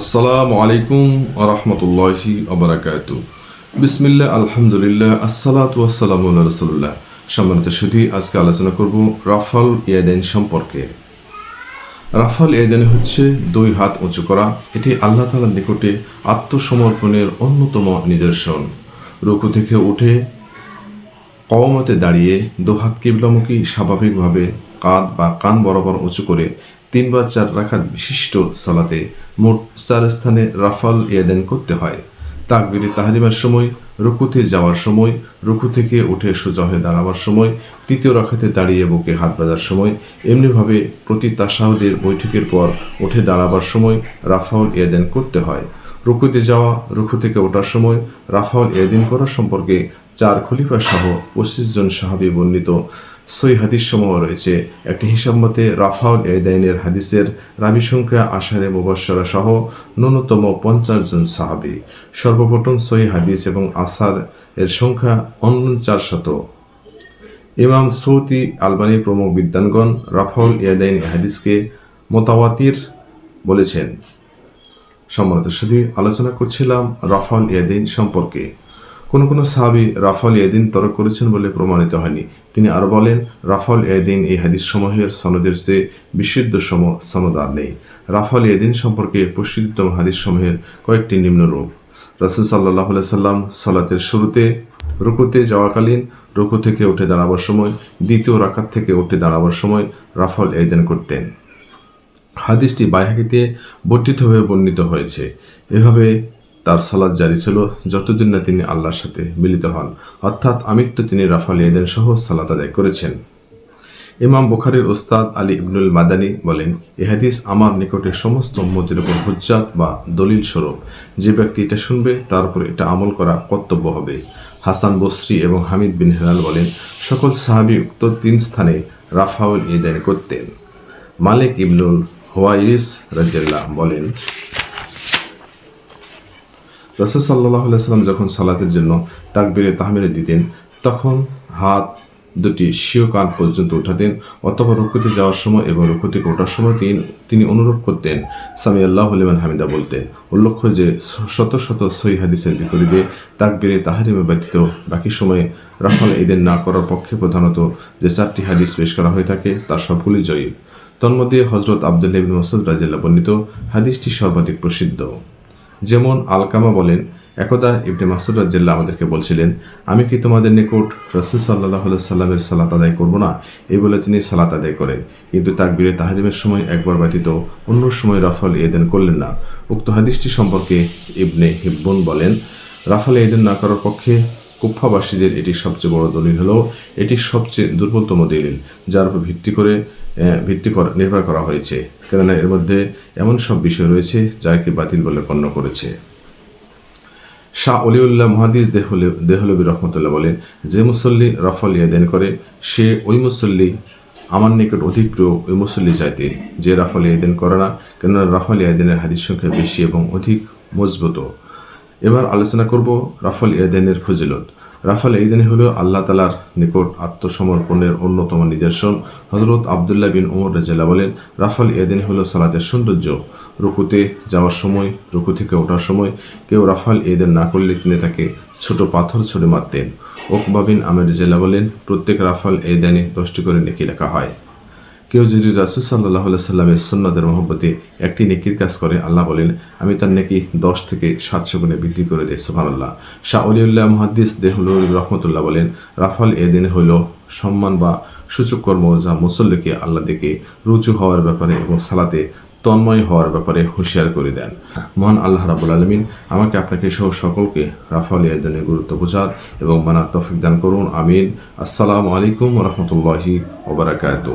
আসসালামু আলাইকুম আরহামতুল্লাহি আবরাকাত বিসমিল্লাহ, আলহামদুলিল্লাহ, আসসালাতু আল্লাহ রসুল্লাহ সম্মানিত সুধী আজকে আলোচনা করব রাফাল ইয়াদেন সম্পর্কে। রাফাল ইয়াদেন হচ্ছে দুই হাত উঁচু করা, এটি আল্লাহ তালার নিকটে আত্মসমর্পণের অন্যতম নিদর্শন। রুকু থেকে উঠে কওমতে দাঁড়িয়ে দুহাত কিবলামুখী স্বাভাবিকভাবে কাঁধ বা কান বরাবর উঁচু করে তিনবার চার রাখাত বিশিষ্ট সালাতে মোট চার স্থানে রাফাল ইয়াদেন করতে হয়। তাকবিরে তাহারিমার সময়, রুকুতে যাওয়ার সময়, রুকু থেকে উঠে সোজা হয়ে দাঁড়াবার সময়, তৃতীয় রাখাতে দাঁড়িয়ে বুকে হাত বাঁধার সময়, এমনিভাবে প্রতি তাসাহুদের বৈঠকের পর উঠে দাঁড়াবার সময় রাফাউল ইয়াদেন করতে হয়। রুকুতে যাওয়া, রুকু থেকে ওঠার সময় রাফাউল ইয়াদিন করা সম্পর্কে চার খলিফা সহ পঁচিশ জন সাহাবি বর্ণিত সই হাদিস সমূহ রয়েছে। একটি হিসাব মতে রাফাউল এদাইনের হাদিসের রাবি সংখ্যা আশারে মুবাসরা সহ ন্যূনতম পঞ্চাশ জন সাহাবি। সর্বপ্রথম সই হাদিস এবং আসার এর সংখ্যা অনচার শত ইমাম সৌতি আলবানি প্রমুখ বিদ্যানগণ রাফাউল ইয়াদাইন হাদিসকে মোতাওয়াতির বলেছেন। সম্মানিত শুধু আলোচনা করছিলাম রাফাউল ইয়াদিন সম্পর্কে। কোনো কোনো সাহাবি রাফাল এদিন তরক করেছেন বলে প্রমাণিত হয়নি। তিনি আরও বলেন, রাফাল এদিন এই হাদিস সমূহের সনদের চেয়ে বিশুদ্ধ সম, সনদ আর নেই। রাফাল এদিন সম্পর্কে প্রসিদ্ধতম হাদিস সমূহের কয়েকটি নিম্নরূপ রসুল সাল্লাহ সাল্লাম সালাতের শুরুতে রুকুতে যাওয়াকালীন রুকু থেকে উঠে দাঁড়াবার সময়, দ্বিতীয় রাকাত থেকে উঠে দাঁড়াবার সময় রাফাল এদিন করতেন। হাদিসটি বাইহাকিতে বর্ধিতভাবে বর্ণিত হয়েছে। এভাবে তার সালাদ জারি ছিল যতদিন না তিনি আল্লাহর সাথে মিলিত হন। অর্থাৎ আমৃত্য তিনি রাফাল ইয়াদেন সহ সালাত আদায় করেছেন। ইমাম বুখারির ওস্তাদ আলী ইবনুল মাদানী বলেন, এ হাদিস আমার নিকটে সমস্ত উম্মতের উপর হুজ্জাত বা দলিল স্বরূপ। যে ব্যক্তি এটা শুনবে, তার উপর এটা আমল করা কর্তব্য হবে। হাসান বসরি এবং হামিদ বিন হেলাল বলেন, সকল সাহাবি উক্ত তিন স্থানে রাফাউল ইদান করতেন। মালিক ইবনুল হোয়াইরিস রাজিয়াল্লাহ বলেন রসুল সাল্লাহ সাল্লাম যখন সালাতের জন্য তাকবিরে তাহমিরে দিতেন, তখন হাত দুটি শিও কান পর্যন্ত উঠাতেন অথবা রুকুতে যাওয়ার সময় এবং রুকু থেকে ওঠার সময় তিনি তিনি অনুরোধ করতেন সামি আল্লাহ হলিমান হামিদা বলতেন। উল্লেখ্য যে শত শত সই হাদিসের বিপরীতে তাকবিরে তাহারিমে ব্যতীত বাকি সময়ে রাফাল ঈদের না করার পক্ষে প্রধানত যে চারটি হাদিস পেশ করা হয়ে থাকে তার সবগুলি জয়ীব। তন্মধ্যে হজরত আবদুল্লাহ ইবিন মসুদ রাজিল্লা বর্ণিত হাদিসটি সর্বাধিক প্রসিদ্ধ। যেমন আলকামা বলেন, একদা ইবনে মাসুদ রাজ্জাল্লাহ আমাদেরকে বলছিলেন, আমি কি তোমাদের নিকট রসুল সাল্লাহ সাল্লামের সালাত আদায় করব না? এই বলে তিনি সালাত আদায় করেন। কিন্তু তার বীরে তাহারিমের সময় একবার ব্যতীত অন্য সময় রাফাল এদেন করলেন না। উক্ত হাদিসটি সম্পর্কে ইবনে হিব্বন বলেন, রাফাল এদেন না করার পক্ষে কুফাবাসীদের এটি সবচেয়ে বড় দলিল হলেও এটি সবচেয়ে দুর্বলতম দলিল, যার উপর ভিত্তি করে ভিত্তি নির্ভর করা হয়েছে। কেননা এর মধ্যে এমন সব বিষয় রয়েছে যাকে বাতিল বলে গণ্য করেছে। শাহ অলিউল্লাহ মহাদিস দেহলে, দেহলবী রহমতুল্লাহ বলেন, যে মুসল্লি রফল ইয়াদেন করে, সে ওই মুসল্লি আমার নিকট অধিক প্রিয়, ওই মুসল্লি চাইতে যে রাফল ইয়াদেন করে না, কেননা রাফল ইয়াদেনের হাদিস সংখ্যা বেশি এবং অধিক মজবুত। এবার আলোচনা করব রাফল ইয়াদেনের ফজিলত। রাফাল ঈদানি হল আল্লাহ তালার নিকট আত্মসমর্পণের অন্যতম নিদর্শন। হজরত আবদুল্লাহ বিন ওমর রাজেলা বলেন, রাফাল ইয়াদিনী হল সালাতের সৌন্দর্য। রুকুতে যাওয়ার সময়, রুকু থেকে ওঠার সময় কেউ রাফাল ঈদের না করলে তিনি তাকে ছোট পাথর ছুড়ে মারতেন। ওকবাবিন আমের জেলা বলেন, প্রত্যেক রাফাল এদানে দশটি করে নেকি লেখা হয়। কেউ যদি রাসুল সাল্লাহ সাল্লামের সন্ন্যদের মহব্বতে একটি নেকির কাজ করে, আল্লাহ বলেন, আমি তার নেকি দশ থেকে সাতশো গুণে বৃদ্ধি করে দেয় আল্লাহ শাহ অলিউল্লাহ মহাদ্দিস দেহুল রহমতুল্লাহ বলেন, রাফাল এদিন হইল সম্মান বা সূচক কর্ম যা মুসল্লিকে আল্লাহ দিকে রুচু হওয়ার ব্যাপারে এবং সালাতে তন্ময় হওয়ার ব্যাপারে হুঁশিয়ার করে দেন। মহান আল্লাহ রাবুল আলমিন আমাকে আপনাকে সহ সকলকে রাফাল ইয়াদিনের গুরুত্ব বোঝার এবং মানার তফিক দান করুন, আমিন। আসসালামু আলাইকুম রহমতুল্লাহি ওবরাকাতু